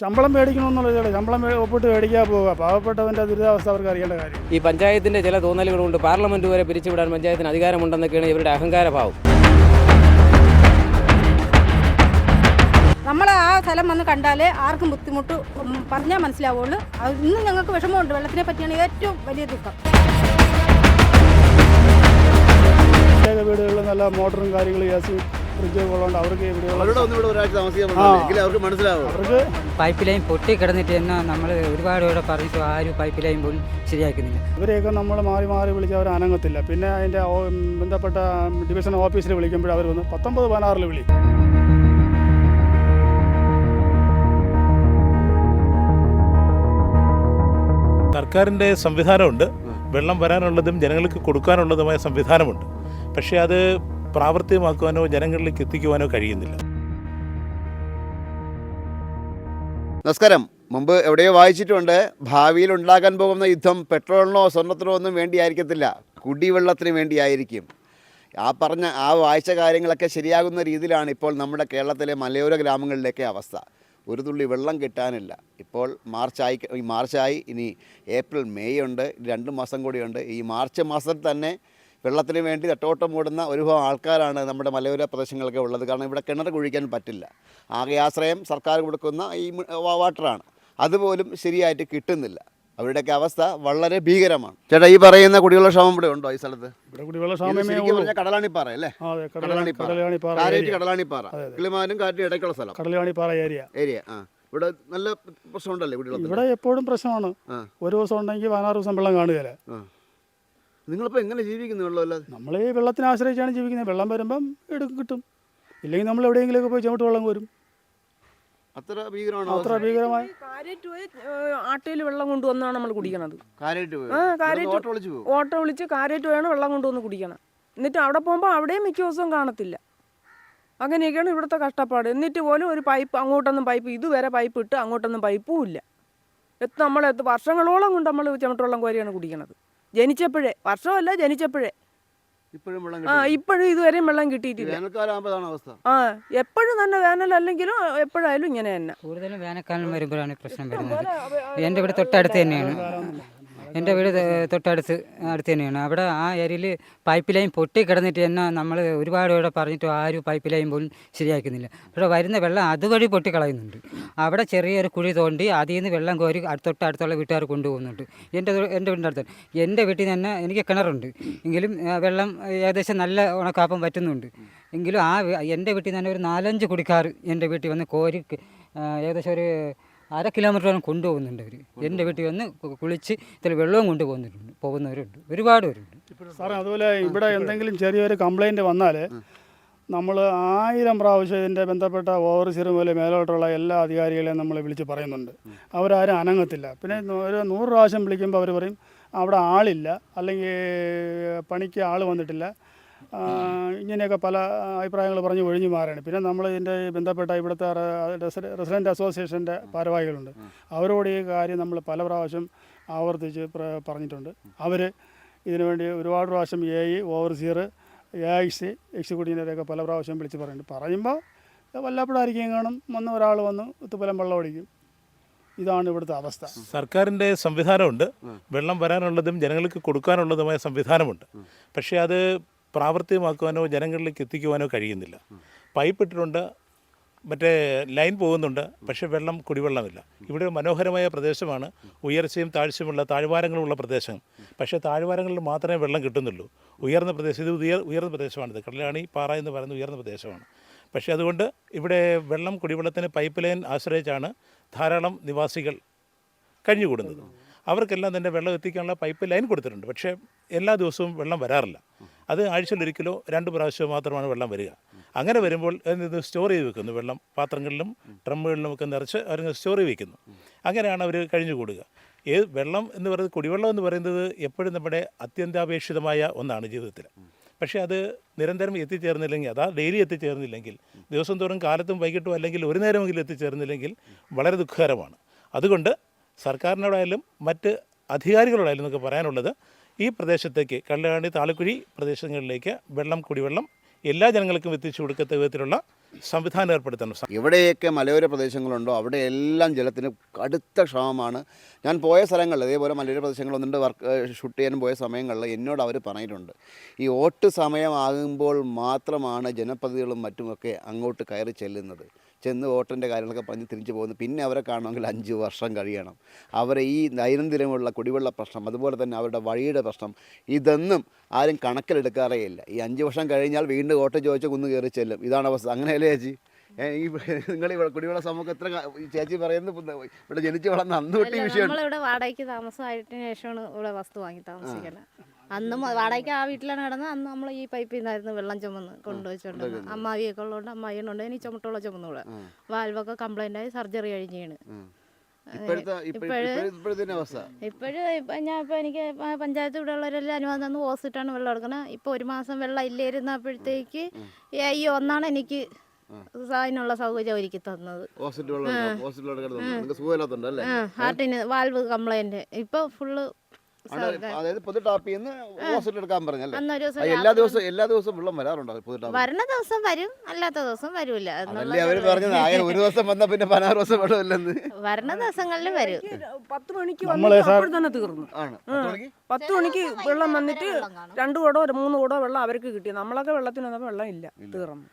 ശമ്പളം മേടിക്കണമെന്നുള്ളതേ ശമ്പളം ഒപ്പിട്ട് മേടിക്കാൻ പോവുക. പാവപ്പെട്ടവന്റെ ദുരിതാവസ്ഥ അവർക്ക് അറിയേണ്ട കാര്യം. ഈ പഞ്ചായത്തിന്റെ ചില തോന്നലുകൾ കൊണ്ട് പാർലമെന്റ് വരെ പിരിച്ചുവിടാൻ പഞ്ചായത്തിന് അധികാരമുണ്ടെന്നൊക്കെയാണ് ഇവരുടെ അഹങ്കാരഭാവം. നമ്മളെ നമ്മൾ ആ സ്ഥലം വന്ന് കണ്ടാലേ ആർക്കും ബുദ്ധിമുട്ട് പറഞ്ഞാൽ മനസ്സിലാവുള്ളൂ. ഇന്നും ഞങ്ങൾക്ക് വിഷമമുണ്ട്. വെള്ളത്തിനെ പറ്റിയാണ് ഏറ്റവും വലിയ ദുഃഖം. പ്രത്യേക വീടുകളിൽ നല്ല മോട്ടറും കാര്യങ്ങളും സി ഫ്രിഡ്ജ് ഉള്ളതുകൊണ്ട് അവർക്ക് ഇവിടെ ഒരാഴ്ച താമസിക്കാൻ പറ്റില്ല എങ്കിലും അവർക്ക് മനസ്സിലാവും. അവർക്ക് പൈപ്പ് ലൈൻ പൊട്ടി കിടന്നിട്ട് എന്നാ നമ്മൾ ഒരുപാട് ഇവിടെ പറഞ്ഞിട്ട് ആരും പൈപ്പ് ലൈൻ പോലും ശരിയാക്കുന്നില്ല. ഇവരെയൊക്കെ നമ്മൾ മാറി മാറി വിളിച്ച് അവർ അനങ്ങത്തില്ല. പിന്നെ അതിന്റെ ബന്ധപ്പെട്ട ഡിവിഷൻ ഓഫീസിൽ വിളിക്കുമ്പോൾ അവർ വന്ന് പത്തൊമ്പത് പതിനാറിൽ വിളി. സർക്കാരിന്റെ സംവിധാനമുണ്ട്. വെള്ളം വരാനുള്ളതും ജനങ്ങൾക്ക് കൊടുക്കാനുള്ളതുമായ സംവിധാനമുണ്ട്. പക്ഷേ അത് പ്രാവർത്തികമാക്കുവാനോ ജനങ്ങളിലേക്ക് എത്തിക്കുവാനോ കഴിയുന്നില്ല. നമസ്കാരം. മുമ്പ് എവിടെയോ വായിച്ചിട്ടുണ്ട് ഭാവിയിൽ ഉണ്ടാകാൻ പോകുന്ന യുദ്ധം പെട്രോളിനോ സ്വർണത്തിനോ ഒന്നും വേണ്ടിയായിരിക്കത്തില്ല. കുടിവെള്ളത്തിന് വേണ്ടിയായിരിക്കും. ആ പറഞ്ഞ ആ വായിച്ച കാര്യങ്ങളൊക്കെ ശരിയാകുന്ന രീതിയിലാണ് ഇപ്പോൾ നമ്മുടെ കേരളത്തിലെ മലയോര ഗ്രാമങ്ങളിലേക്ക് അവസ്ഥ. ഒരു തുള്ളി വെള്ളം കിട്ടാനില്ല. ഇപ്പോൾ മാർച്ചായി മാർച്ചായി ഇനി ഏപ്രിൽ മെയ് ഉണ്ട് രണ്ട് മാസം കൂടിയുണ്ട്. ഈ മാർച്ച് മാസത്തിൽ തന്നെ വെള്ളത്തിന് വേണ്ടി തട്ടോട്ടം ഓടുന്ന ഒരുപാട് ആൾക്കാരാണ് നമ്മുടെ മലയോര പ്രദേശങ്ങളൊക്കെ ഉള്ളത്. കാരണം ഇവിടെ കിണർ കുഴിക്കാൻ പറ്റില്ല. ആകെ ആശ്രയം സർക്കാർ കൊടുക്കുന്ന ഈ വാട്ടറാണ്. അതുപോലും ശരിയായിട്ട് കിട്ടുന്നില്ല. അവരുടെയൊക്കെ അവസ്ഥ വളരെ ഭീകരമാണ്. ചേട്ടാ ഈ പറയുന്ന കുടിവെള്ള ക്ഷാമം ഇവിടെ ഉണ്ടോ ഈ സ്ഥലത്ത്? ഇവിടെ കുടിവെള്ള കടലാണിപ്പാറ അല്ലേ? കടലാണിപ്പാറ. കടലാണിപ്പാറ. കിളിമാനും കാറ്റും ഇടയ്ക്കുള്ള സ്ഥലം. കടലാണിപ്പാറ ഏരിയ. ഏരിയ ആ. ഇവിടെ നല്ല പ്രശ്നമുണ്ടല്ലേ ഇവിടെ എപ്പോഴും പ്രശ്നമാണ്. ഒരു ദിവസം ഉണ്ടെങ്കിൽ പതിനാറ് ദിവസം വെള്ളം കാണുകയല്ലേ. നിങ്ങളിപ്പോൾ എങ്ങനെ ജീവിക്കുന്നു വെള്ളമല്ലാതെ നമ്മൾ ഈ വെള്ളത്തിനെ ആശ്രയിച്ചാണ് ജീവിക്കുന്നത്. വെള്ളം വരുമ്പം എടുക്കും കിട്ടും. ഇല്ലെങ്കിൽ നമ്മൾ എവിടെയെങ്കിലുമൊക്കെ പോയി ചുമട്ട് വെള്ളം വരും അത്ര ഭീകരമാണോ അത്ര ഭീകരമായ പോയി ആട്ടയിൽ വെള്ളം കൊണ്ടുവന്നാണ് നമ്മൾ കുടിക്കണത്. കാരേറ്റ് പോയി? ആ, കാരേറ്റ് ഓട്ടോ വിളിച്ച് കാരറ്റ് വേണം വെള്ളം കൊണ്ടുവന്ന് കുടിക്കണം. എന്നിട്ട് അവിടെ പോകുമ്പോൾ അവിടെയും മിക്ക ദിവസവും കാണത്തില്ല. അങ്ങനെയൊക്കെയാണ് ഇവിടുത്തെ കഷ്ടപ്പാട്. എന്നിട്ട് പോലും ഒരു പൈപ്പ് അങ്ങോട്ടൊന്നും പൈപ്പ് ഇതുവരെ പൈപ്പ് ഇട്ട് അങ്ങോട്ടൊന്നും പൈപ്പും ഇല്ല. എത്ത് നമ്മൾ എത്ത് വർഷങ്ങളോളം കൊണ്ട് നമ്മൾ ചുമട്ടുവെള്ളം കോരിയാണ് കുടിക്കണത്. ജനിച്ചപ്പോഴേ. വർഷമല്ല ജനിച്ചപ്പോഴേ. ഇപ്പോഴും വെള്ളം ആ ഇപ്പോഴും ഇതുവരെയും വെള്ളം കിട്ടിയിട്ടില്ല. വേനൽക്കാലം ആകുമ്പോഴാണ് അവസ്ഥ? ആ എപ്പോഴും തന്നെ വേനൽ അല്ലെങ്കിലും എപ്പോഴായാലും ഇങ്ങനെ തന്നെ. കൂടുതലും വേനൽക്കാലം വരുമ്പോഴാണ് പ്രശ്നം വരുന്നത്. എന്റെ ഇവിടെ തൊട്ടടുത്ത് തന്നെയാണ്. എന്റെ വീട് തൊട്ടടുത്ത് അടുത്ത് തന്നെയാണ്. അവിടെ ആ ഏരിയയിൽ പൈപ്പ് ലൈൻ പൊട്ടി കിടന്നിട്ട് തന്നെ നമ്മൾ ഒരുപാട് ഇവിടെ പറഞ്ഞിട്ട് ആരും പൈപ്പ് ലൈൻ പോലും ശരിയാക്കുന്നില്ല. പക്ഷേ വരുന്ന വെള്ളം അതുവഴി പൊട്ടി കളയുന്നുണ്ട് അവിടെ ചെറിയൊരു കുഴി തോണ്ടി അതിൽ നിന്ന് വെള്ളം കോരി തൊട്ട് തൊട്ടടുത്തുള്ള വീട്ടുകാർ കൊണ്ടുപോകുന്നുണ്ട്. എന്റെ എന്റെ വീടിന്റെ അടുത്ത്. എന്റെ വീട്ടിൽ തന്നെ എനിക്ക് കിണറുണ്ട്. എങ്കിലും വെള്ളം ഏകദേശം നല്ല ഉണക്കാപ്പം പറ്റുന്നുണ്ട്. എങ്കിലും ആ എന്റെ വീട്ടിൽ തന്നെ ഒരു നാലഞ്ച് കുടിക്കാർ എന്റെ വീട്ടിൽ വന്ന് കോരി ഏകദേശം ഒരു അര കിലോമീറ്ററോളം കൊണ്ടുപോകുന്നുണ്ട് അവർ എന്റെ വീട്ടിൽ വന്ന് കുളിച്ച് ഇതിൽ വെള്ളവും കൊണ്ടുപോകുന്നുണ്ട്. പോകുന്നവരുണ്ട്. ഒരുപാട് പേരുണ്ട്. സാറേ അതുപോലെ ഇവിടെ എന്തെങ്കിലും ചെറിയൊരു കംപ്ലൈന്റ് വന്നാൽ നമ്മൾ ആയിരം പ്രാവശ്യം ഇതിന്റെ ബന്ധപ്പെട്ട ഓവർസീർ പോലെ മേലോട്ടുള്ള എല്ലാ അധികാരികളെയും നമ്മൾ വിളിച്ച് പറയുന്നുണ്ട്. അവരാരും അനങ്ങത്തില്ല. പിന്നെ ഒരു നൂറ് പ്രാവശ്യം വിളിക്കുമ്പോൾ അവർ പറയും അവിടെ ആളില്ല. അല്ലെങ്കിൽ പണിക്ക് ആൾ വന്നിട്ടില്ല. ഇങ്ങനെയൊക്കെ പല അഭിപ്രായങ്ങൾ പറഞ്ഞ് ഒഴിഞ്ഞു മാറുകയാണ്. പിന്നെ നമ്മൾ ഇതിന്റെ ബന്ധപ്പെട്ട ഇവിടുത്തെ റെസിഡന്റ് അസോസിയേഷന്റെ ഭാരവാഹികളുണ്ട്. അവരോട് ഈ കാര്യം നമ്മൾ പല പ്രാവശ്യം ആവർത്തിച്ച് പറഞ്ഞിട്ടുണ്ട്. അവർ ഇതിനുവേണ്ടി ഒരുപാട് പ്രാവശ്യം A E overseer A I C എക്സിക്യൂട്ടീവിനെയൊക്കെ പല പ്രാവശ്യം വിളിച്ച് പറയുന്നുണ്ട് പറയുമ്പോൾ വല്ലപ്പോഴായിരിക്കും കാണും. വന്ന് ഒരാൾ വന്ന് ഉത്തുപ്പലം വെള്ളം ഒടിക്കും ഇതാണ് ഇവിടുത്തെ അവസ്ഥ. സർക്കാരിന്റെ സംവിധാനമുണ്ട്. വെള്ളം വരാനുള്ളതും ജനങ്ങൾക്ക് കൊടുക്കാനുള്ളതുമായ സംവിധാനമുണ്ട്. പക്ഷേ അത് പ്രാവർത്തികമാക്കുവാനോ ജനങ്ങളിലേക്ക് എത്തിക്കുവാനോ കഴിയുന്നില്ല. പൈപ്പ് ഇട്ടിട്ടുണ്ട് മറ്റേ ലൈൻ പോകുന്നുണ്ട് പക്ഷേ വെള്ളം കുടിവെള്ളമില്ല. ഇവിടെ മനോഹരമായ പ്രദേശമാണ്. ഉയർച്ചയും താഴ്ചയുമുള്ള താഴ്വാരങ്ങളുള്ള പ്രദേശം. പക്ഷേ താഴ്വാരങ്ങളിൽ മാത്രമേ വെള്ളം കിട്ടുന്നുള്ളൂ. ഉയർന്ന പ്രദേശം ഇത് ഉയർ ഉയർന്ന പ്രദേശമാണിത്. കടലാണി പാറ എന്ന് പറയുന്ന ഉയർന്ന പ്രദേശമാണ്. പക്ഷേ അതുകൊണ്ട് ഇവിടെ വെള്ളം കുടിവെള്ളത്തിന് പൈപ്പ് ലൈൻ ആശ്രയിച്ചാണ് ധാരാളം നിവാസികൾ കഴിഞ്ഞുകൂടുന്നത്. അവർക്കെല്ലാം തന്നെ വെള്ളം എത്തിക്കാനുള്ള പൈപ്പ് ലൈൻ കൊടുത്തിട്ടുണ്ട്. പക്ഷേ എല്ലാ ദിവസവും വെള്ളം വരാറില്ല. അത് ആഴ്ചയിലൊരിക്കലോ രണ്ട് പ്രാവശ്യമോ മാത്രമാണ് വെള്ളം വരിക. അങ്ങനെ വരുമ്പോൾ ഇത് സ്റ്റോർ ചെയ്ത് വെക്കുന്നു. വെള്ളം പാത്രങ്ങളിലും ഡ്രമ്മുകളിലും ഒക്കെ നിറച്ച് അവർ സ്റ്റോർ ചെയ്ത് വെക്കുന്നു. അങ്ങനെയാണ് അവർ കഴിഞ്ഞുകൂടുക ഏത് വെള്ളം എന്ന് പറയുന്നത് കുടിവെള്ളം എന്ന് പറയുന്നത് എപ്പോഴും നമ്മുടെ അത്യന്താപേക്ഷിതമായ ഒന്നാണ് ജീവിതത്തിൽ പക്ഷേ അത് നിരന്തരം എത്തിച്ചേർന്നില്ലെങ്കിൽ അതാ ഡെയിലി എത്തിച്ചേർന്നില്ലെങ്കിൽ ദിവസം തോറും കാലത്തും വൈകിട്ടും അല്ലെങ്കിൽ ഒരു നേരമെങ്കിലും എത്തിച്ചേർന്നില്ലെങ്കിൽ വളരെ ദുഃഖകരമാണ്. അതുകൊണ്ട് സർക്കാരിനോടായാലും മറ്റ് അധികാരികളോടായാലും എന്നൊക്കെ പറയാനുള്ളത് ഈ പ്രദേശത്തേക്ക് കള്ളാണി താലക്കുഴി പ്രദേശങ്ങളിലേക്ക് വെള്ളം കുടിവെള്ളം എല്ലാ ജനങ്ങൾക്കും എത്തിച്ചു കൊടുക്കത്ത വിധത്തിലുള്ള സംവിധാനം ഏർപ്പെടുത്തണം എവിടെയൊക്കെ മലയോര പ്രദേശങ്ങളുണ്ടോ? അവിടെ എല്ലാം ജലത്തിന് കടുത്ത ക്ഷാമമാണ്. ഞാൻ പോയ സ്ഥലങ്ങളിൽ അതേപോലെ മലയോര പ്രദേശങ്ങളൊന്നുണ്ട് വർക്ക് ഷൂട്ട് ചെയ്യാൻ പോയ സമയങ്ങളിൽ എന്നോട് അവർ പറഞ്ഞിട്ടുണ്ട്. ഈ വോട്ട് സമയമാകുമ്പോൾ മാത്രമാണ് ജനപ്രതികളും മറ്റുമൊക്കെ അങ്ങോട്ട് കയറി ചെല്ലുന്നത്. ചെന്ന് വോട്ടിന്റെ കാര്യങ്ങളൊക്കെ പറഞ്ഞ് തിരിച്ചു പോകുന്നു. പിന്നെ അവരെ കാണണമെങ്കിൽ അഞ്ച് വർഷം കഴിയണം. അവരെ ഈ ദൈനംദിനമുള്ള കുടിവെള്ള പ്രശ്നം അതുപോലെ തന്നെ അവരുടെ വഴിയുടെ പ്രശ്നം ഇതൊന്നും ആരും കണക്കിലെടുക്കാറേ ഇല്ല. ഈ അഞ്ച് വർഷം കഴിഞ്ഞാൽ വീണ്ടും വോട്ട് ചോദിച്ച് കുന്ന് കയറി ചെല്ലും. ഇതാണ് അവസ്ഥ. അങ്ങനെയല്ലേ ചേച്ചി? ഈ നിങ്ങൾ ഇവിടെ കുടിവെള്ള സമൂഹം എത്ര ചേച്ചി പറയുന്നത് ഇവിടെ ജനിച്ചു വളർന്ന അന്ന് തൊട്ട് ഈ വിഷയം ഇവിടെ വാടകയ്ക്ക് താമസമായിട്ടിന് ശേഷമാണ് ഇവിടെ വസ്തു വാങ്ങി താമസിക്കുന്നത് അന്നും വാടകയ്ക്ക് ആ വീട്ടിലാണ് കിടന്നത്. അന്ന് നമ്മൾ ഈ പൈപ്പിൽ നിന്നായിരുന്നു വെള്ളം ചുമന്ന് കൊണ്ടുവച്ചുകൊണ്ടിരുന്നത് അമ്മാവിയൊക്കെ ഉള്ളതുകൊണ്ട് അമ്മായിയുണ്ട് ഇനി ചുമട്ടുള്ള ചുമന്നൂടെ വാൽവൊക്കെ കംപ്ലൈന്റ് ആയി സർജറി കഴിഞ്ഞാണ് ഇപ്പോഴും ഇപ്പം ഞാൻ ഇപ്പൊ എനിക്ക് പഞ്ചായത്ത് ഇവിടെ ഉള്ളവരെല്ലാം അനുവാദം തന്നു ഓസിട്ടാണ് വെള്ളം എടുക്കുന്നത് ഇപ്പൊ ഒരു മാസം വെള്ളം ഇല്ലായിരുന്നപ്പോഴത്തേക്ക് ഈ ഒന്നാണ് എനിക്ക് അതിനുള്ള സൗകര്യം ഒരുക്കി തന്നത്. ഹാർട്ടിന് വാൽവ് കംപ്ലൈന്റ് ഇപ്പൊ ഫുള്ള് അതായത് പൊതു ടാപ്പിൽ നിന്ന് ഹോസ്പിറ്റൽ എടുക്കാൻ പറഞ്ഞല്ലേ? എല്ലാ ദിവസവും എല്ലാ ദിവസവും വെള്ളം വരാറുണ്ടോ പൊതു ടാപ്പ് വരണ ദിവസം വരും അല്ലാത്ത ദിവസം വരില്ല. അതല്ലേ അവർ പറഞ്ഞത്. ആയ ഒരു ദിവസം വന്നാ പിന്നെ പതിനാറ് ദിവസം വെള്ളമില്ലെന്ന് വരണ ദിവസങ്ങളിൽ വരും. പത്ത് മണിക്ക് തന്നെ തീർന്നു. ആണ്. പത്ത് മണിക്ക്? വെള്ളം വന്നിട്ട് രണ്ട് കൂടോ മൂന്ന് കൂടോ വെള്ളം അവർക്ക് കിട്ടി. നമ്മളൊക്കെ വെള്ളത്തിന് വന്നപ്പോൾ വെള്ളം ഇല്ല തീർന്നു.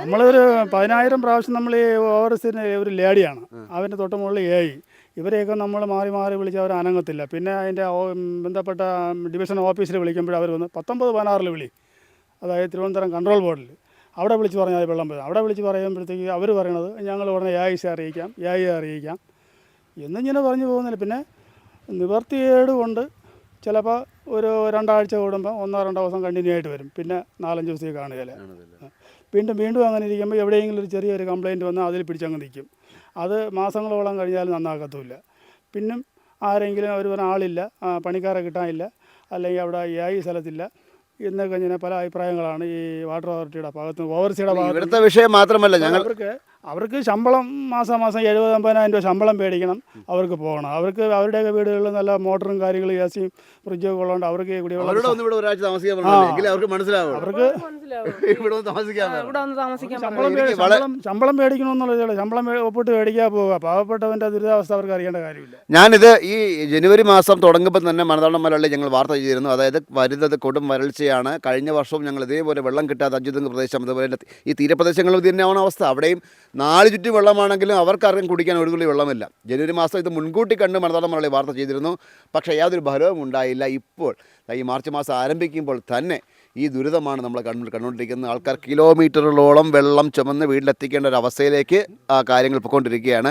നമ്മളൊരു പതിനായിരം പ്രാവശ്യം നമ്മൾ ഈ ഓവർസിന് ഒരു ലേഡിയാണ്. അവന്റെ തൊട്ട് മുകളിൽ ഏ ഇവരെയൊക്കെ നമ്മൾ മാറി മാറി വിളിച്ച് അവർ അനങ്ങത്തില്ല. പിന്നെ അതിന്റെ ബന്ധപ്പെട്ട ഡിവിഷൻ ഓഫീസിൽ വിളിക്കുമ്പോൾ അവർ വന്ന് പത്തൊമ്പത് പതിനാറിൽ വിളി. അതായത് തിരുവനന്തപുരം കൺട്രോൾ ബോർഡിൽ അവിടെ വിളിച്ച് പറഞ്ഞാൽ അത് വെള്ളം വരും അവിടെ വിളിച്ച് പറയുമ്പോഴത്തേക്ക് അവർ പറയണത് ഞങ്ങൾ ഉടനെ എ ഐ സി അറിയിക്കാം ഐ അറിയിക്കാം എന്നിങ്ങനെ പറഞ്ഞു പോകുന്നില്ല. പിന്നെ നിവർത്തിയേട് കൊണ്ട് ചിലപ്പോൾ ഒരു രണ്ടാഴ്ച കൂടുമ്പോൾ ഒന്നോ രണ്ടോ ദിവസം കണ്ടിന്യൂ ആയിട്ട് വരും. പിന്നെ നാലഞ്ച് ദിവസത്തേക്ക് കാണുകയില്ല. വീണ്ടും വീണ്ടും അങ്ങനെ ഇരിക്കുമ്പോൾ എവിടെയെങ്കിലും ഒരു ചെറിയൊരു കംപ്ലയിന്റ് വന്നാൽ അതിൽ പിടിച്ചങ്ങ് നിൽക്കും. അത് മാസങ്ങളോളം കഴിഞ്ഞാൽ നന്നാക്കത്തുമില്ല പിന്നും ആരെങ്കിലും ഒരു പറഞ്ഞ ആളില്ല പണിക്കാരെ കിട്ടാനില്ല അല്ലെങ്കിൽ അവിടെ ഈ സ്ഥലത്തില്ല എന്നൊക്കെ ഇങ്ങനെ പല അഭിപ്രായങ്ങളാണ് ഈ വാട്ടർ അതോറിറ്റിയുടെ ഭാഗത്ത് ഓവർസിയുടെ ഭാഗത്ത് ഇവിടുത്തെ വിഷയം മാത്രമല്ല ഞങ്ങൾ അവർക്ക് അവർക്ക് ശമ്പളം മാസം മാസം എഴുപത് അമ്പതിനായിരം രൂപ ശമ്പളം മേടിക്കണം അവർക്ക് പോകണം. അവർക്ക് അവരുടെയൊക്കെ വീടുകളിൽ നല്ല മോട്ടറും കാര്യങ്ങളും എ സിയും ഫ്രിഡ്ജൊക്കെ ഉള്ളതുകൊണ്ട് അവർക്ക് കുടിവെള്ളം ശമ്പളം മേടിക്കണമെന്നുള്ളതേ ശമ്പളം ഒപ്പിട്ട് മേടിക്കാൻ പോവുക. പാവപ്പെട്ടവന്റെ ദുരിതാവസ്ഥ അവർക്ക് അറിയേണ്ട കാര്യമില്ല. ഞാനിത് ഈ ജനുവരി മാസം തുടങ്ങുമ്പോൾ തന്നെ മണതാളം മലയാളി ഞങ്ങൾ വാർത്ത ചെയ്തിരുന്നു. അതായത് വരുന്നത് കൊടും വരൾച്ചയാണ്. കഴിഞ്ഞ വർഷവും ഞങ്ങൾ ഇതേപോലെ വെള്ളം കിട്ടാതെ അഞ്ചുതെങ്ങ് പ്രദേശം അതുപോലെ ഈ തീരപ്രദേശങ്ങളിൽ ഇത് തന്നെയാണ് അവസ്ഥ. അവിടെയും നാല് ചുറ്റി വെള്ളമാണെങ്കിലും അവർക്കാർക്കും കുടിക്കാൻ ഒരു തുള്ളി വെള്ളമില്ല. ജനുവരി മാസം ഇത് മുൻകൂട്ടി കണ്ട് മണതാളം മലയാളി വാർത്ത ചെയ്തിരുന്നു. പക്ഷേ യാതൊരു ഫലവും ഉണ്ടായില്ല. ഇപ്പോൾ ഈ മാർച്ച് മാസം ആരംഭിക്കുമ്പോൾ തന്നെ ഈ ദുരിതമാണ് നമ്മൾ കണ്ണു കണ്ടുകൊണ്ടിരിക്കുന്നത്. ആൾക്കാർ കിലോമീറ്ററുകളോളം വെള്ളം ചുമന്ന് വീട്ടിലെത്തിക്കേണ്ട ഒരു അവസ്ഥയിലേക്ക് കാര്യങ്ങൾ പോയിക്കൊണ്ടിരിക്കുകയാണ്.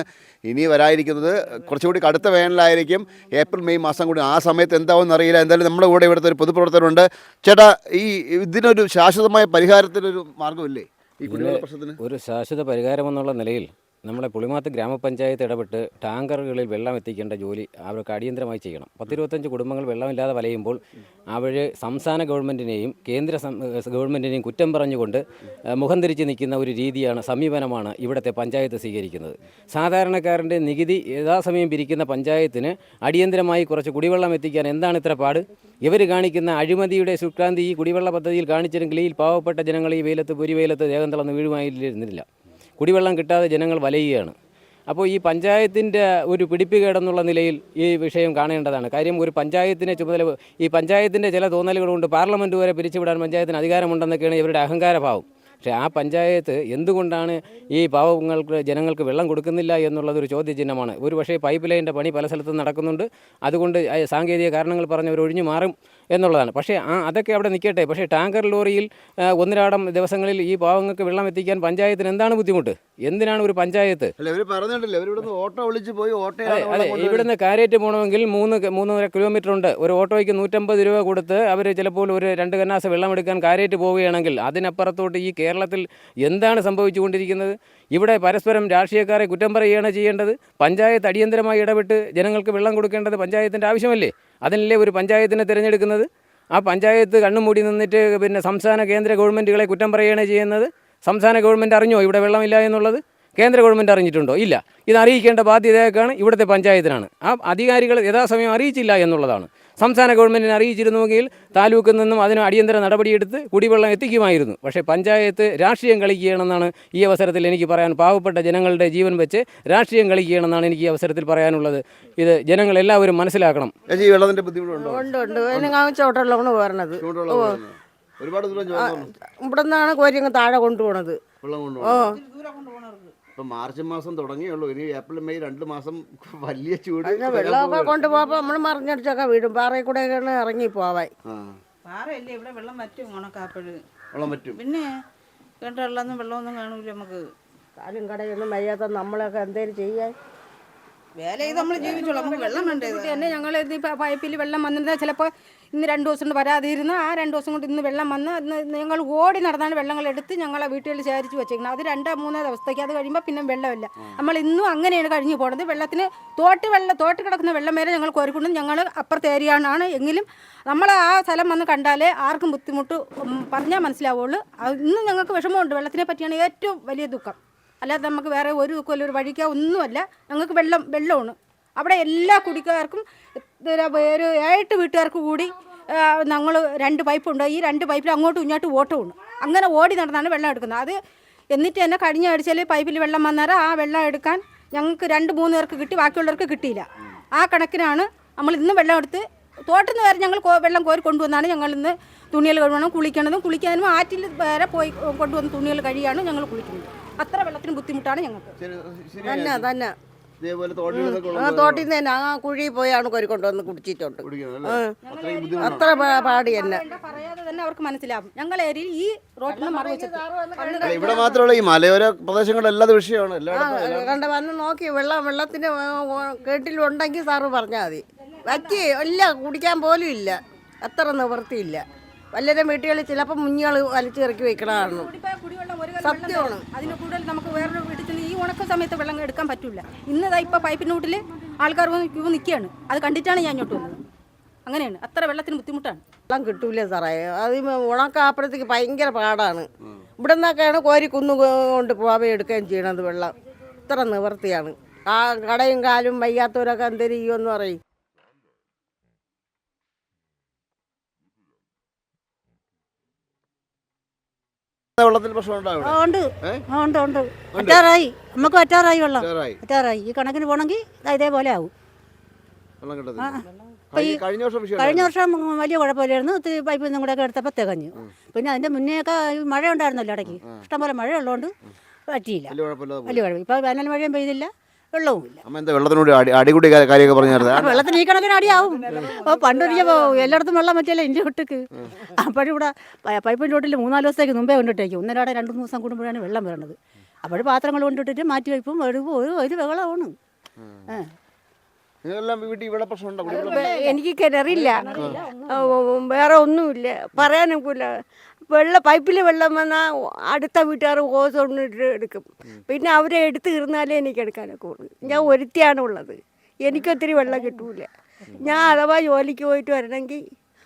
ഇനി വരാതിരിക്കുന്നത് കുറച്ചുകൂടി കടുത്ത വേനലായിരിക്കും. ഏപ്രിൽ മെയ് മാസം കൂടി ആ സമയത്ത് എന്താവും എന്നറിയില്ല എന്തായാലും നമ്മുടെ കൂടെ ഇവിടുത്തെ ഒരു പൊതുപ്രവർത്തകരുണ്ട് ചേട്ടാ ഈ ഇതിനൊരു ശാശ്വതമായ പരിഹാരത്തിനൊരു മാർഗമില്ലേ? ഈ കുടിവെള്ള പ്രശ്നത്തിന്? ഒരു ശാശ്വത പരിഹാരമെന്നുള്ള നിലയിൽ നമ്മുടെ പുളിമാത്ത് ഗ്രാമപഞ്ചായത്ത് ഇടപെട്ട് ടാങ്കറുകളിൽ വെള്ളം എത്തിക്കേണ്ട ജോലി അവർക്ക് അടിയന്തരമായി ചെയ്യണം. പത്തിരുപത്തഞ്ച് കുടുംബങ്ങൾ വെള്ളമില്ലാതെ വലയുമ്പോൾ അവർ സംസ്ഥാന ഗവൺമെന്റിനെയും കേന്ദ്ര ഗവൺമെന്റിനെയും കുറ്റം പറഞ്ഞുകൊണ്ട് മുഖം തിരിച്ച് നിൽക്കുന്ന ഒരു രീതിയാണ് സമീപനമാണ് ഇവിടുത്തെ പഞ്ചായത്ത് സ്വീകരിക്കുന്നത്. സാധാരണക്കാരന്റെ നികുതി യഥാസമയം പിരിക്കുന്ന പഞ്ചായത്തിന് അടിയന്തരമായി കുറച്ച് കുടിവെള്ളം എത്തിക്കാൻ എന്താണ് ഇത്ര പാട്? ഇവർ കാണിക്കുന്ന അഴിമതിയുടെ സുക്രാന്തി ഈ കുടിവെള്ള പദ്ധതിയിൽ കാണിച്ചിരുന്നെങ്കിൽ ഈ പാവപ്പെട്ട ജനങ്ങൾ ഈ വെയിലത്ത് പൊരി വെയിലത്ത് ദേഹം തളർന്ന് വീഴുമായിരുന്നില്ല. കുടിവെള്ളം കിട്ടാതെ ജനങ്ങൾ വലയുകയാണ്. അപ്പോൾ ഈ പഞ്ചായത്തിന്റെ ഒരു പിടിപ്പുകേടെന്നുള്ള നിലയിൽ ഈ വിഷയം കാണേണ്ടതാണ്. കാര്യം ഒരു പഞ്ചായത്തിനെ ചുമതല ഈ പഞ്ചായത്തിന്റെ ചില തോന്നലുകളുണ്ട് പാർലമെന്റ് വരെ പിരിച്ചുവിടാൻ പഞ്ചായത്തിന് അധികാരമുണ്ടെന്നൊക്കെയാണ് ഇവരുടെ അഹങ്കാരഭാവം. പക്ഷേ ആ പഞ്ചായത്ത് എന്തുകൊണ്ടാണ് ഈ പാവങ്ങൾക്ക് ജനങ്ങൾക്ക് വെള്ളം കൊടുക്കുന്നില്ല എന്നുള്ളതൊരു ചോദ്യചിഹ്നമാണ്. ഒരു പക്ഷേ പൈപ്പ് ലൈനിന്റെ പണി പല സ്ഥലത്തും നടക്കുന്നുണ്ട്. അതുകൊണ്ട് സാങ്കേതിക കാരണങ്ങൾ പറഞ്ഞവർ ഒഴിഞ്ഞു മാറും. എന്നുള്ളതാണ്. പക്ഷേ ആ അതൊക്കെ അവിടെ നിൽക്കട്ടെ. പക്ഷേ ടാങ്കർ ലോറിയിൽ ഒന്നിരാടം ദിവസങ്ങളിൽ ഈ പാവങ്ങൾക്ക് വെള്ളം എത്തിക്കാൻ പഞ്ചായത്തിന് എന്താണ് ബുദ്ധിമുട്ട്? എന്തിനാണ് ഒരു പഞ്ചായത്ത്? ഓട്ടോ വിളിച്ച് പോയി അതെ അതെ. ഇവിടുന്ന് കാരേറ്റ് പോകണമെങ്കിൽ മൂന്ന് മൂന്നര കിലോമീറ്റർ ഉണ്ട് ഒരു ഓട്ടോയ്ക്ക് നൂറ്റമ്പത് രൂപ കൊടുത്ത് അവർ ചിലപ്പോൾ ഒരു രണ്ട് കന്നാസ് വെള്ളം എടുക്കാൻ കാരേറ്റ് പോവുകയാണെങ്കിൽ അതിനപ്പുറത്തോട്ട് ഈ കേരളത്തിൽ എന്താണ് സംഭവിച്ചുകൊണ്ടിരിക്കുന്നത്? ഇവിടെ പരസ്പരം രാഷ്ട്രീയക്കാരെ കുറ്റം പറയുകയാണ് ചെയ്യേണ്ടത്. പഞ്ചായത്ത് അടിയന്തരമായി ഇടപെട്ട് ജനങ്ങൾക്ക് വെള്ളം കൊടുക്കേണ്ടത് പഞ്ചായത്തിന്റെ ആവശ്യമല്ലേ? അതിനല്ലേ ഒരു പഞ്ചായത്തിനെ തിരഞ്ഞെടുക്കുന്നത്? ആ പഞ്ചായത്ത് കണ്ണും മൂടി നിന്നിട്ട് പിന്നെ സംസ്ഥാന കേന്ദ്ര ഗവൺമെന്റുകളെ കുറ്റം പറയുകയാണ് ചെയ്യുന്നത്. സംസ്ഥാന ഗവൺമെന്റ് അറിഞ്ഞോ ഇവിടെ വെള്ളമില്ല എന്നുള്ളത്? കേന്ദ്ര ഗവൺമെന്റ് അറിഞ്ഞിട്ടുണ്ടോ? ഇല്ല. ഇത് അറിയിക്കേണ്ട ബാധ്യതയൊക്കെയാണ് ഇവിടുത്തെ പഞ്ചായത്തിനാണ്. ആ അധികാരികൾ യഥാസമയം അറിയിച്ചില്ല എന്നുള്ളതാണ്. സംസ്ഥാന ഗവൺമെന്റിനെ അറിയിച്ചിരുന്നുവെങ്കിൽ താലൂക്കിൽ നിന്നും അതിന് അടിയന്തര നടപടിയെടുത്ത് കുടിവെള്ളം എത്തിക്കുമായിരുന്നു. പക്ഷേ പഞ്ചായത്ത് രാഷ്ട്രീയം കളിക്കുകയാണെന്നാണ് ഈ അവസരത്തിൽ എനിക്ക് പറയാൻ പാവപ്പെട്ട ജനങ്ങളുടെ ജീവൻ വെച്ച് രാഷ്ട്രീയം കളിക്കുകയാണെന്നാണ് എനിക്ക് ഈ അവസരത്തിൽ പറയാനുള്ളത്. ഇത് ജനങ്ങൾ എല്ലാവരും മനസ്സിലാക്കണം. വെള്ളത്തിന്റെ ബുദ്ധിമുട്ടുണ്ടോ? ഉണ്ട് ഉണ്ട്. പോരണത്. ഒരുപാട് ഇവിടെ നിന്നാണ് കോരിങ്ങ് താഴെ കൊണ്ടുപോണത്. വെള്ളം ഓ. ഇപ്പൊ മാർച്ച് മാസം തുടങ്ങിയുള്ളൂ ഇനി ഏപ്രിൽ മെയ് രണ്ട് മാസം വലിയ ചൂട് അതിന് വെള്ളമൊക്കെ കൊണ്ടുപോകുമ്പോൾ നമ്മൾ മറിഞ്ഞടിച്ചൊക്കെ വീടും. പാറയിൽ കൂടെ ഇറങ്ങി പോവാൻ ആ, പാറയല്ലേ ഇവിടെ വെള്ളം വറ്റും ഉണക്കാപ്പഴ് വെള്ളം പറ്റും പിന്നെ കിണറുള്ളൊന്നും വെള്ളമൊന്നും കാണൂല നമുക്ക്. കാലും കടയൊന്നും വയ്യാത്ത നമ്മളൊക്കെ എന്തേലും ചെയ്യാൻ വെള്ളം വേണ്ടേ? തന്നെ ഞങ്ങൾ പൈപ്പിൽ വെള്ളം വന്നിരുന്നാൽ ചിലപ്പോൾ ഇന്ന് രണ്ട് ദിവസം കൊണ്ട് വരാതിരുന്ന് ആ രണ്ട് ദിവസം കൊണ്ട് ഇന്ന് വെള്ളം വന്ന് ഞങ്ങൾ ഓടി നടന്നാണ് വെള്ളങ്ങൾ എടുത്ത് ഞങ്ങളെ വീട്ടുകളിൽ ശേഖരിച്ച് വെച്ചേക്കുന്നത് അത് രണ്ടോ മൂന്നോ ദിവസത്തേക്ക് അത് കഴിയുമ്പോൾ പിന്നെ വെള്ളമില്ല. നമ്മൾ ഇന്നും അങ്ങനെയാണ് കഴിഞ്ഞു പോകുന്നത് വെള്ളത്തിന് തോട്ട് വെള്ളം തോട്ട് കിടക്കുന്ന വെള്ളം വരെ ഞങ്ങൾ കോരിക്കൊണ്ട് ഞങ്ങൾ അപ്പുറത്തെ ഏരിയയാണ് എങ്കിലും നമ്മൾ ആ സ്ഥലം വന്ന് കണ്ടാലേ ആർക്കും ബുദ്ധിമുട്ട് പറഞ്ഞാൽ മനസ്സിലാവുള്ളൂ. ഇന്നും ഞങ്ങൾക്ക് വിഷമമുണ്ട്. വെള്ളത്തിനെ പറ്റിയാണ് ഏറ്റവും വലിയ ദുഃഖം. അല്ലാതെ നമുക്ക് വേറെ ഒരു കൊല്ലം ഒരു വഴിക്കോ ഒന്നുമല്ല. ഞങ്ങൾക്ക് വെള്ളം വെള്ളമാണ്. അവിടെ എല്ലാ കുടിക്കാർക്കും ഒരു ഏട്ട് വീട്ടുകാർക്ക് കൂടി ഞങ്ങൾ രണ്ട് പൈപ്പുണ്ട് ഈ രണ്ട് പൈപ്പിൽ അങ്ങോട്ടും ഇങ്ങോട്ടും ഓട്ടമാണ് അങ്ങനെ ഓടി നടന്നാണ് വെള്ളം എടുക്കുന്നത്. അത് എന്നിട്ട് തന്നെ കഴിഞ്ഞ ആഴ്ചയിൽ പൈപ്പിൽ വെള്ളം വന്നേരം ആ വെള്ളം എടുക്കാൻ ഞങ്ങൾക്ക് രണ്ട് മൂന്ന് പേർക്ക് കിട്ടി ബാക്കിയുള്ളവർക്ക് കിട്ടിയില്ല. ആ കണക്കിനാണ് നമ്മൾ ഇന്ന് വെള്ളം എടുത്ത് തോട്ടിൽ നിന്ന് വരെ ഞങ്ങൾ വെള്ളം കോരി കൊണ്ടുവന്നാണ് ഞങ്ങൾ ഇന്ന് തുണികൾ കഴുകണം കുളിക്കണതും കുളിക്കാനും ആറ്റിൽ വരെ പോയി കൊണ്ടുവന്ന് തുണികൾ കഴിയാണ് ഞങ്ങൾ കുളിക്കുന്നത്. അത്ര വെള്ളത്തിന് ബുദ്ധിമുട്ടാണ് ഞങ്ങൾക്ക്. തന്നെ തന്നെ. ആ തോട്ടിൽ നിന്ന് തന്നെ ആ കുഴി പോയാണ് കോരി കൊണ്ടുവന്ന് കുടിച്ചിട്ടുണ്ട്. അത്ര പാടി തന്നെ. പറയാതെ തന്നെ അവർക്ക് മനസ്സിലാവും. ഞങ്ങൾ ഏരിയയിൽ ഈ റോട്ടിന് അല്ല, ഇവിടെ മാത്രമല്ല ഈ മലയോര പ്രദേശങ്ങളിലെല്ലാം വിഷയമാണ്. ആ എല്ലായിടത്തും കണ്ട വന്ന് നോക്കി വെള്ളം വെള്ളത്തിന് കേട്ടിലുണ്ടെങ്കിൽ സാറ് പറഞ്ഞാൽ മതി. വറ്റി ഇല്ല കുടിക്കാൻ പോലും ഇല്ല. അത്ര നിവൃത്തിയില്ല. വല്ലരും വീട്ടുകളിൽ ചിലപ്പോൾ മുഞ്ഞുകൾ വലിച്ചു ഇറക്കി വെക്കണതാണ്. വെള്ളം സത്യമാണ്. അതിന് കൂടുതൽ നമുക്ക് വേറൊരു വീട്ടിൽ ചെന്ന് ഈ ഉണക്ക സമയത്ത് വെള്ളം എടുക്കാൻ പറ്റില്ല. ഇന്നതാ ഇപ്പോൾ പൈപ്പിന്റെ വീട്ടിൽ ആൾക്കാർ വന്ന് ക്യൂ നിൽക്കുകയാണ് അത് കണ്ടിട്ടാണ് ഞാൻ ഇങ്ങോട്ട് വന്നത്. അങ്ങനെയാണ്. അത്ര വെള്ളത്തിന് ബുദ്ധിമുട്ടാണ്. വെള്ളം കിട്ടൂല സാറേ. അത് ഉണക്കാപ്പുറത്തേക്ക് ഭയങ്കര പാടാണ്. ഇവിടെ നിന്നൊക്കെയാണ് കോരി കുന്നു കൊണ്ട് പോവാൻ എടുക്കുകയും ചെയ്യണത് വെള്ളം. ഇത്ര നിവൃത്തിയാണ് ആ കടയും കാലും വയ്യാത്തവരൊക്കെ എന്തെങ്കിലും ചെയ്യുമെന്ന് പറയും. വെള്ളത്തിൽ പ്രശ്നം ഉണ്ടാവും വറ്റാറായി നമുക്ക് വറ്റാറായി വെള്ളം. അറ്റാറായി. ഈ കണക്കിന് പോണെങ്കിൽ ഇതേപോലെ ആവും. കഴിഞ്ഞ- വർഷം വലിയ കുഴപ്പമില്ലായിരുന്നു. ഒത്തിരി പൈപ്പ് ഒന്നും കൂടെ ഒക്കെ എടുത്തപ്പോൾ തികഞ്ഞു. പിന്നെ അതിന്റെ മുന്നേയൊക്കെ മഴ ഉണ്ടായിരുന്നല്ലോ ഇടയ്ക്ക്. ഇഷ്ടംപോലെ മഴ ഉള്ളതുകൊണ്ട് പറ്റിയില്ല. വലിയ കുഴപ്പമില്ലാതെ പോയി. വലിയ കുഴപ്പം. ഇപ്പോൾ വേനൽ മഴയും പെയ്തില്ല. അമ്മ എന്താ വെള്ളത്തിനോട് അടികൂടി കാര്യമൊക്കെ വെള്ളത്തിന് ഈ കണക്കിന് അടിയാവും. അപ്പോൾ പണ്ടൊരിക്കൽ എല്ലായിടത്തും വെള്ളം പറ്റിയല്ലേ എന്റെ വീട്ടിക്ക്? അപ്പോഴിവിടെ പൈപ്പിന്റെ വീട്ടിൽ മൂന്നാൽ ദിവസത്തേക്ക് മുമ്പേ കൊണ്ടിട്ടേക്കും. ഒന്നരാടെ രണ്ട് മൂന്ന് ദിവസം കൂടുമ്പോഴാണ് വെള്ളം വരണത്. അപ്പോൾ പാത്രങ്ങൾ കൊണ്ടിട്ടിട്ട് മാറ്റി വയ്പ്പും ഒരു ഒരു ഒരു വെള്ളമാണ്. എനിക്ക് കിണറില്ല വേറെ ഒന്നുമില്ല. പറയാനൊക്കില്ല വെള്ളം പൈപ്പിൽ വെള്ളം വന്നാൽ അടുത്ത വീട്ടുകാർ ഹോസ് കൊണ്ടിട്ട് എടുക്കും. പിന്നെ അവരെ എടുത്ത് തീർന്നാലേ എനിക്ക് എടുക്കാനൊക്കെ ഉള്ളൂ. ഞാൻ ഒരുത്തിയാണ് ഉള്ളത്. എനിക്കൊത്തിരി വെള്ളം കിട്ടൂല. ഞാൻ അഥവാ ജോലിക്ക് പോയിട്ട് വരണമെങ്കിൽ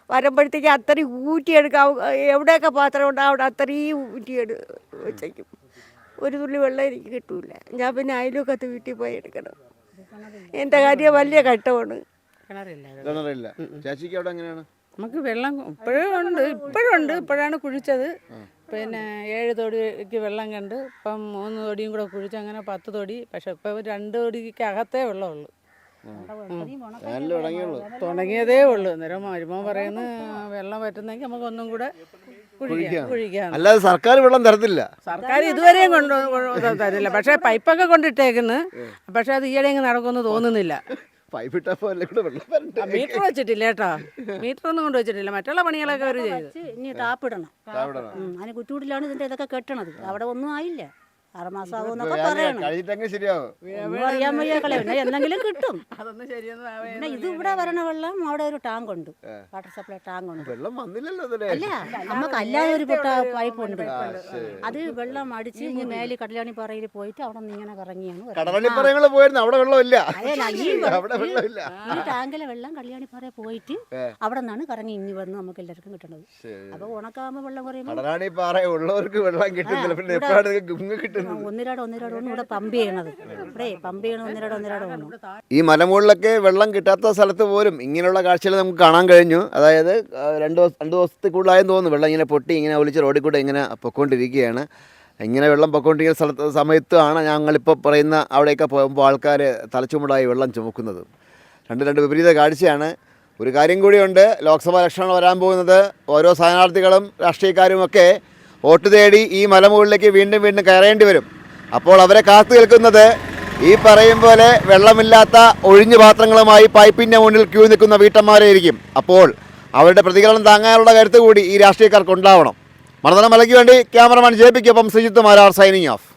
വരുമ്പോഴത്തേക്ക് അത്രയും ഊറ്റിയെടുക്കാം എവിടെയൊക്കെ പാത്രം ഉണ്ടോ അവിടെ അത്രയും ഊറ്റിയെടു വെച്ചേക്കും. ഒരു തുള്ളി വെള്ളം എനിക്ക് കിട്ടൂല. ഞാൻ പിന്നെ അയലൊക്കത്ത് വീട്ടിൽ പോയി എടുക്കണം. എന്റെ കാര്യം വലിയ ഘട്ടമാണ്. കിണറില്ല. ചേച്ചിക്ക് അവിടെ എങ്ങനെയാണ്? നമുക്ക് വെള്ളം ഇപ്പോഴും ഉണ്ട് ഇപ്പോഴും ഉണ്ട്. ഇപ്പോഴാണ് കുഴിച്ചത്. പിന്നെ ഏഴ് തൊടിക്ക് വെള്ളം കണ്ട് ഇപ്പം മൂന്ന് തൊടിയും കൂടെ കുഴിച്ച് അങ്ങനെ പത്ത് തൊടി. പക്ഷെ ഇപ്പം രണ്ട് തൊടിക്ക് അകത്തേ വെള്ളമുള്ളൂ തുടങ്ങിയതേ ഉള്ളൂ. അന്നേരം മരുമോ പറയുന്നു വെള്ളം പറ്റുന്നെങ്കിൽ നമുക്ക് ഒന്നും കൂടെ കുഴിക്കാം അല്ലാതെ സർക്കാർ വെള്ളം തരത്തില്ല. സർക്കാർ ഇതുവരെയും കൊണ്ട് തരില്ല. പക്ഷേ പൈപ്പൊക്കെ കൊണ്ടിട്ടേക്കുന്നു. പക്ഷെ അത് ഈയിടെ നടക്കുമെന്ന് തോന്നുന്നില്ല. പൈപ്പ് ഇട്ടാ പോലെ കൂടെ വെള്ളം വരണ്ടേ? മീറ്റർ വെച്ചിട്ടില്ല കേട്ടോ. മീറ്റർ ഒന്നും കൊണ്ട് വെച്ചിട്ടില്ല. മറ്റുള്ള പണികളൊക്കെ അവർ ചെയ്തു. ഇനി താപ്പിടണം താവിടണം. അതിന് കുറ്റൂടിലാണ് ഇതിന്റെ ഇതൊക്കെ കെട്ടണത്. അവിടെ ഒന്നും ആയില്ല. ആറുമാസം പറയണം. ശരിയാവും. ഒന്നും അറിയാൻ വയ്യ കളയ പിന്നെ എന്തെങ്കിലും കിട്ടും. അതൊന്നും ശരിയൊന്നും ആവേ പിന്നെ ഇത് ഇവിടെ വരണ വെള്ളം അവിടെ ഒരു ടാങ്ക് ഉണ്ട്. വാട്ടർ സപ്ലൈ ടാങ്ക് ഉണ്ട്. വെള്ളം വന്നില്ലല്ലോ ഇതിലെ. അല്ല നമുക്ക് അല്ലാതെ ഒരു പൊട്ട പൈപ്പ് ഉണ്ട്. അത് വെള്ളം അടിച്ച് ഇനി മേലെ കടലാണി പറയിൽ പോയിട്ട് അവിടെ നിന്ന് ഇങ്ങനെ കറങ്ങിയാണ് വരുന്നത്. പോയിരുന്നു അവിടെ വെള്ളമില്ല അതല്ല, ഈ അവിടെ വെള്ളമില്ല. ഈ ടാങ്കിലെ വെള്ളം കല്യാണിപ്പാറ പോയിട്ട് അവിടെ നിന്നാണ് കറങ്ങി ഇനി വന്ന് നമുക്ക് എല്ലാവർക്കും കിട്ടുന്നത് ശരി. അപ്പൊ ഉണക്കാകുമ്പോ വെള്ളം കുറയുമ്പോൾ കടലാണി പാറ ഉള്ളവർക്ക് വെള്ളം കിട്ടുന്നില്ല. പിന്നെ എപ്പോഴാണ് നിങ്ങൾക്ക് കിട്ടുന്നത്? ഈ മലമുകളിലൊക്കെ വെള്ളം കിട്ടാത്ത സ്ഥലത്ത് പോലും ഇങ്ങനെയുള്ള കാഴ്ചകൾ നമുക്ക് കാണാൻ കഴിഞ്ഞു. അതായത് രണ്ട് ദിവസം രണ്ട് ദിവസത്തിൽ കൂടുതലായെന്ന് തോന്നുന്നു. വെള്ളം ഇങ്ങനെ പൊട്ടി ഇങ്ങനെ ഒലിച്ച് റോഡിൽ കൂടെ ഇങ്ങനെ പൊക്കോണ്ടിരിക്കുകയാണ്. ഇങ്ങനെ വെള്ളം പൊക്കോണ്ടിരിക്കുന്ന സ്ഥലത്ത് സമയത്താണ് ഞങ്ങളിപ്പോൾ പറയുന്ന അവിടെയൊക്കെ പോകുമ്പോൾ ആൾക്കാർ തലച്ചുമുടായി വെള്ളം ചുമക്കുന്നത്. രണ്ട് രണ്ട് വിപരീത കാഴ്ചയാണ്. ഒരു കാര്യം കൂടിയുണ്ട്. ലോക്സഭാ ഇലക്ഷനാണ് വരാൻ പോകുന്നത്. ഓരോ സ്ഥാനാർത്ഥികളും രാഷ്ട്രീയക്കാരുമൊക്കെ വോട്ട് തേടി ഈ മലമുകളിലേക്ക് വീണ്ടും വീണ്ടും കയറേണ്ടി വരും. അപ്പോൾ അവരെ കാത്തു നിൽക്കുന്നത് ഈ പറയും പോലെ വെള്ളമില്ലാത്ത ഒഴിഞ്ഞു പാത്രങ്ങളുമായി പൈപ്പിന്റെ മുന്നിൽ ക്യൂ നിൽക്കുന്ന വീട്ടന്മാരെയായിരിക്കും അപ്പോൾ അവരുടെ പ്രതികരണം താങ്ങാനുള്ള കരുത്ത് കൂടി ഈ രാഷ്ട്രീയക്കാർക്ക് ഉണ്ടാവണം. മണതല മലയ്ക്ക് വേണ്ടി ക്യാമറമാൻ ജെ പിക്കൊപ്പം സുജിത്ത് മാരാർ സൈനിങ് ഓഫ്.